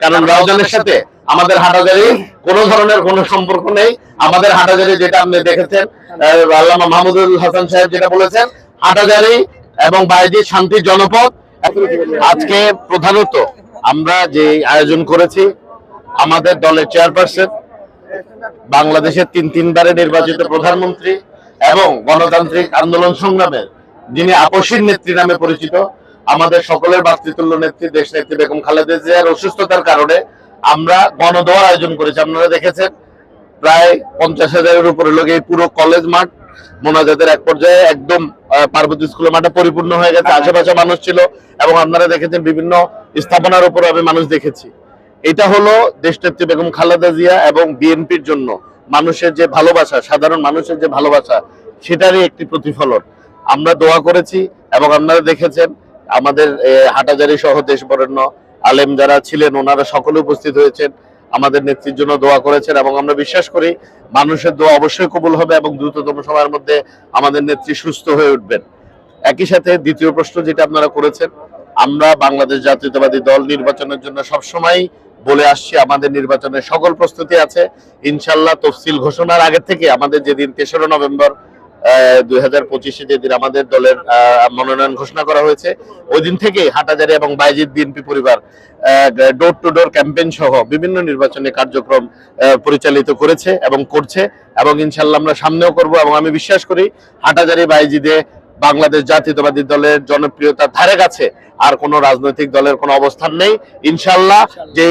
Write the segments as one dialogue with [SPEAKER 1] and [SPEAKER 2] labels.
[SPEAKER 1] কারণ রাউজানের সাথে আমাদের হাটাজারি কোনো ধরনের কোনো সম্পর্ক নেই। আমাদের হাটাজারি যেটা আপনি দেখেছেন আল্লামা মাহমুদুল হাসান সাহেব যেটা বলেছেন হাটাজারি এবং বাইজি শান্তির জনপদ। আজকে প্রধানত আমরা যে আয়োজন করেছি আমাদের দলের চেয়ারপারসন বাংলাদেশের তিন তিনবারে নির্বাচিত প্রধানমন্ত্রী এবং গণতান্ত্রিক আন্দোলন সংগ্রামের যিনি আপসীর নেত্রী নামে পরিচিত আমাদের সকলের ভাতৃতুল্য নেত্রী, দেশ নেত্রী বেগম খালেদা জিয়ার অসুস্থতার কারণে আমরা গণদোয়ার আয়োজন করেছি। আপনারা দেখেছেন, প্রায় পঞ্চাশ হাজারের উপরে লোক এই পুরো কলেজ মাঠ, মোনাজাতের এক পর্যায়ে একদম পার্বতী স্কুলের মাঠে পরিপূর্ণ হয়ে গেছে। আশেপাশে মানুষ ছিল এবং আপনারা দেখেছেন বিভিন্ন স্থাপনার উপর আমি মানুষ দেখেছি। এটা হলো দেশনেত্রী বেগম খালেদা জিয়া এবং বিএনপির জন্য মানুষের যে ভালোবাসা, সাধারণ মানুষের যে ভালোবাসা, সেটারই একটি প্রতিফলন। আমরা দোয়া করেছি এবং আপনারা দেখেছেন আমাদের হাটাজারি সহ দেশ বরেণ্য আলেম যারা ছিলেন, ওনারা সকলে উপস্থিত হয়েছেন। আমাদের নেত্রীর জন্য দোয়া করেছেন এবং আমরা বিশ্বাস করি মানুষের দোয়া অবশ্যই কবুল হবে এবং দ্রুততম সময়ের মধ্যে আমাদের নেত্রী সুস্থ হয়ে উঠবেন। একই সাথে দ্বিতীয় প্রশ্ন যেটা আপনারা করেছেন, আমরা বাংলাদেশ জাতীয়তাবাদী দল নির্বাচনের জন্য সবসময় বলে আসছি, আমাদের নির্বাচনের সকল প্রস্তুতি আছে। ইনশাল্লাহ তফসিল ঘোষণার আগে থেকে আমাদের যেদিন তেসরা নভেম্বর দুই হাজার পঁচিশে আমাদের দলের মনোনয়ন ঘোষণা করা হয়েছে, ওই দিন থেকে হাটাজারি এবং বাইজিৎ বিএনপি পরিবার ডোর টু ডোর ক্যাম্পেইন সহ বিভিন্ন নির্বাচনী কার্যক্রম পরিচালিত করেছে এবং করছে এবং ইনশাল্লাহ আমরা সামনেও করব এবং আমি বিশ্বাস করি হাটাজারি বাইজিদে বাংলাদেশ জাতীয়তাবাদী দলের জনপ্রিয়তার ধারে কাছে আর কোনো রাজনৈতিক দলের কোনো অবস্থান নেই। ইনশাল্লাহ যে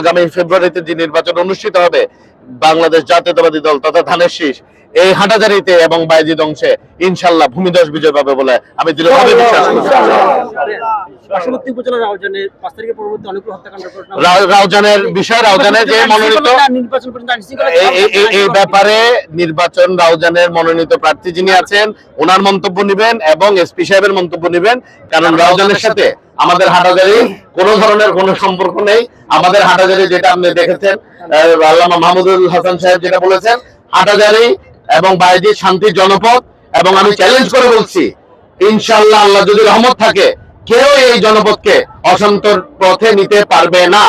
[SPEAKER 1] আগামী ফেব্রুয়ারিতে যে নির্বাচন অনুষ্ঠিত হবে বাংলাদেশ জাতীয়তাবাদী দল তথা ধানের শীষ এই হাটাজারিতে এবং বাইজিদ অংশে ইনশাল্লাহ ভূমিদশ বিজয় পাবে বলে আমি দৃঢ়ভাবে বিশ্বাস করি। রাউজানের বিষয় রাউজানের যে মনোনীত এই ব্যাপারে নির্বাচন রাউজানের মনোনীত প্রার্থী যিনি আছেন ওনার মন্তব্য নিবেন এবং এসপি সাহেবের মন্তব্য নিবেন কারণ রাউজানের সাথে আমাদের হাটাজারি কোনো ধরনের কোনো সম্পর্ক নেই। আমাদের হাটাজারি যেটা আপনি দেখেছেন আল্লামা মাহমুদুল হাসান সাহেব যেটা বলেছেন, হাটাজারি এবং বাইজি শান্তির জনপদ, এবং আমি চ্যালেঞ্জ করে বলছি, ইনশাআল্লাহ আল্লাহ যদি রহমত থাকে, কেউ এই জনপদকে অশান্তর পথে নিতে পারবে না।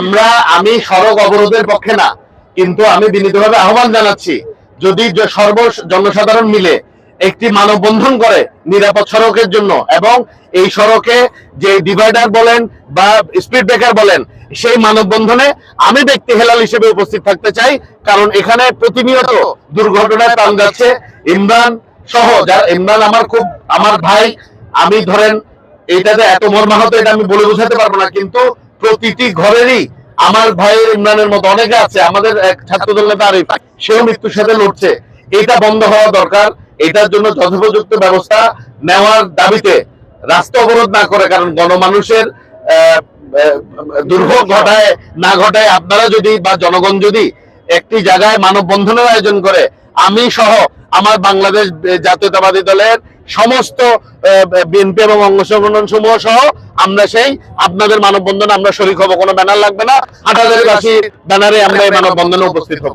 [SPEAKER 1] আমরা, আমি সড়ক অবরোধের পক্ষে না, কিন্তু আমি বিনীতভাবে আহ্বান জানাচ্ছি, যদি সর্ব, জনসাধারণ মিলে একটি মানববন্ধন করে নিরাপদ সড়কের জন্য এবং এই সড়কে যে ডিভাইডার বলেন বা স্পিড ব্রেকার বলেন, সেই মানববন্ধনে আমি ব্যক্তি হেলাল হিসেবে উপস্থিত থাকতে চাই, কারণ এখানে প্রতিনিয়ত দুর্ঘটনায় প্রাণ যাচ্ছে। ইমরান সহ যারা ইমরান আমার খুব আমার ভাই, আমি ধরেন এইটাতে এত মর্মাহত, এটা আমি বলে বোঝাতে পারব না, কিন্তু প্রতিটি ঘরেরই আমার ভাইয়ের ইমরানের মতো অনেকে আছে, আমাদের এক ছাত্রদল নেতা আরিফ, সেও মৃত্যুর সাথে লড়ছে। এটা বন্ধ হওয়া দরকার। এটার জন্য যথোপযুক্ত ব্যবস্থা নেওয়ার দাবিতে রাস্তা অবরোধ না করে কারণ গণমানুষের দুর্ভোগ ঘটায় না ঘটায় আপনারা যদি বা জনগণ যদি একটি জায়গায় মানববন্ধনের আয়োজন করে আমি সহ আমার বাংলাদেশ জাতীয়তাবাদী দলের সমস্ত বিএনপি এবং অঙ্গ সংগঠন সমূহ সহ আমরা সেই আপনাদের মানববন্ধন আমরা শরিক হব কোনো ব্যানার লাগবে না। হাটাজারি বাসী ব্যানারে আমরা এই মানববন্ধনে উপস্থিত হব।